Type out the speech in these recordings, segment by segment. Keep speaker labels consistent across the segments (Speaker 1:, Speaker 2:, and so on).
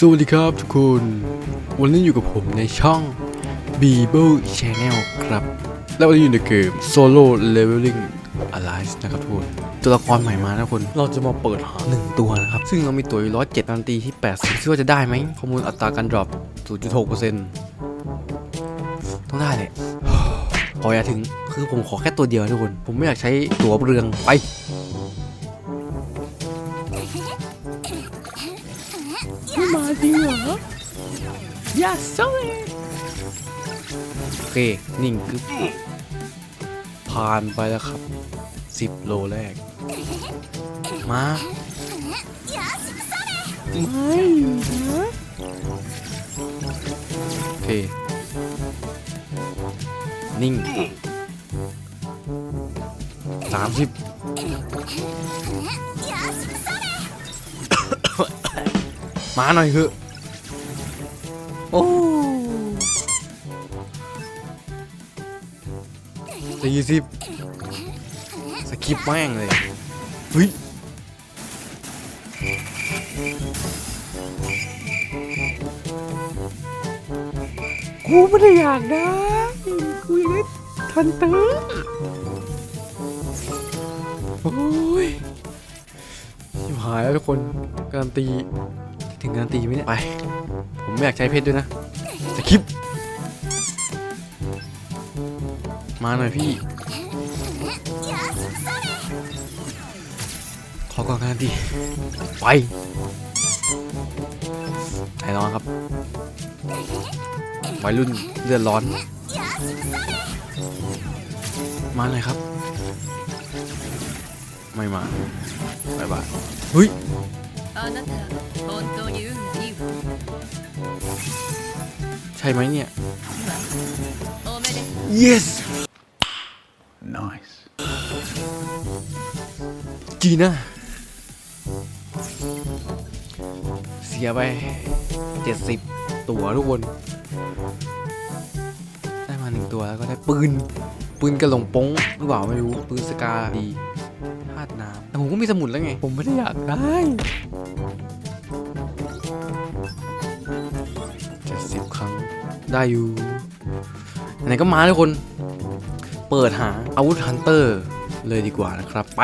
Speaker 1: สวัสดีครับทุกคน วันนี้อยู่กับผมในช่อง b e b l e Channel ครับ แล้ววันนี้อยู่ในเกม Solo Leveling Alliance นะครับทุกคน ตัวละครใหม่มานะทุกคน เราจะมาเปิดหาหนึ่งตัวนะครับ ซึ่งเรามีตัวอยู่ร้อยเจ็ดการันตีที่80ซึ่งว่าจะได้ไหมข้อมูลอัตราการดรอป0.6%ต้องได้เลยขออย่าถึง คือผมขอแค่ตัวเดียวนะทุกคน ผมไม่อยากใช้ตัวเปลือง ไป
Speaker 2: มาจริงเหรออย่าซ่อย
Speaker 1: โอเค นิ่งกึบผ่านไปแล้วครับ 10 โลแรก มา
Speaker 2: ไม่นะ
Speaker 1: โอเค นิ่ง30มสิบาหน่อยเถอะโอ้สี่สิบสกิปแม่งเลยเฮ้ย
Speaker 2: กูไม่ได้อยากได้กูอยากได้ทันเตอร์
Speaker 1: โอ้ยชิบหายแล้วทุกคนการันตี ถึงกานตีไหมเนี่ย ไป ผมไม่อยากใช้เพชรด้วยนะสคริปมาหน่อยพี่ ขอก่อนกานตีไปไอ้ร้อนครับวัยรุ่นเลือดร้อน มาหน่อยครับ ไม่มาบายบายเฮ้ย
Speaker 3: あなた本当に運がいいわ
Speaker 1: ใช่ไหมเนี่ย
Speaker 3: おめでとう
Speaker 1: yes
Speaker 4: Nice.
Speaker 1: จีน่าเสียไปเจ็ดสิบตัวทุกคน ได้มาหนึ่งตัวแล้วก็ได้ปืน ปืนกระหลงโป้งหรือเปล่าไม่รู้ ปืนสกาดี ธาตุน้ำแต่ผมก็มีสมุนแล้วไง ผมไม่ได้อยากได้เจ็ดสิบครั้ง ได้อยู่ไหนก็มาทุกคน เปิดหาอาวุธฮันเตอร์เลยดีกว่านะครับ ไป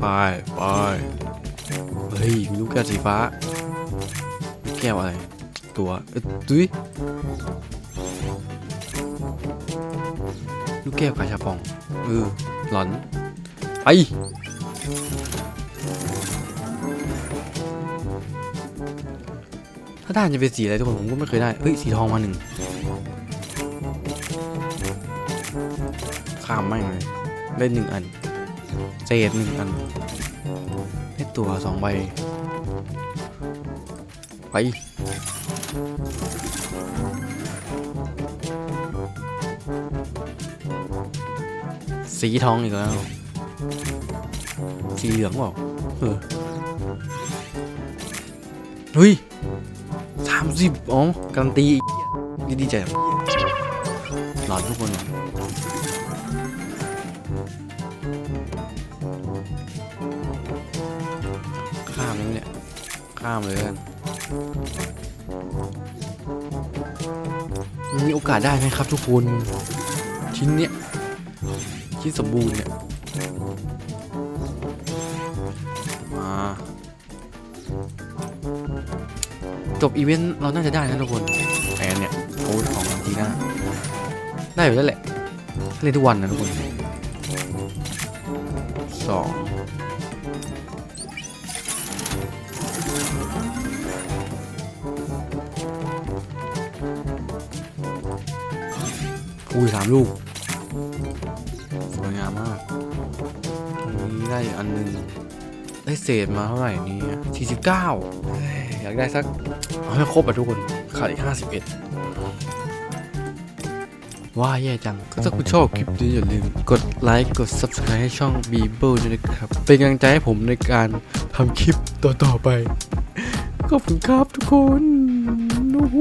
Speaker 1: ไปไปเฮ้ยมีลูกแก้วสีฟ้าลูกแก้วอะไร ตัวเอ้ยดุยลูกแก้วกาชาปองเออหลอนไปถ้าได้จะเป็นสีอะไรทุกคนผมก็ไม่เคยได้เฮ้ยสีทองมาหนึ่งข้ามไม่งเลยได้หนึ่งอันเศษหนึ่งอันได้ตัวสองใบไป สีทองอีกแล้ว สีเหลืองเปล่าเออเฮ้ยสามสิบอ๋อการันตีอีกนี่ดีใจหลอนทุกคนหลอนข้ามเลยเนี่ย ข้ามเลยกัน มันมีโอกาสได้ไหมครับทุกคน ชิ้นเนี้ย ชิ้นสมบูรณ์เนี่ยมาจบอีเวนต์เราน่าจะได้นะทุกคนแอนเนี่ยโอ้ยของจีน่าได้อยู่แล้วแหละเล่นทุกวันนะทุกคนสอง อุ้ยสามลูก สวยงามมากตรงนี้ได้อีกอันหนึง ได้เศษมาเท่าไหร่นี่ย49เฮ้ยอยากได้สักเอาให้ครบอะทุกคน ขาดอีก51ว่าแย่จัง ถ้าคุณชอบคลิปนี้อย่าลืมกดไลค์กด Subscribe ให้ช่อง b b l e ด้วยนะครับ เป็นกำลังใจให้ผมในการทำคลิปต่อๆไป ขอบคุณครับทุกคนโอ้โห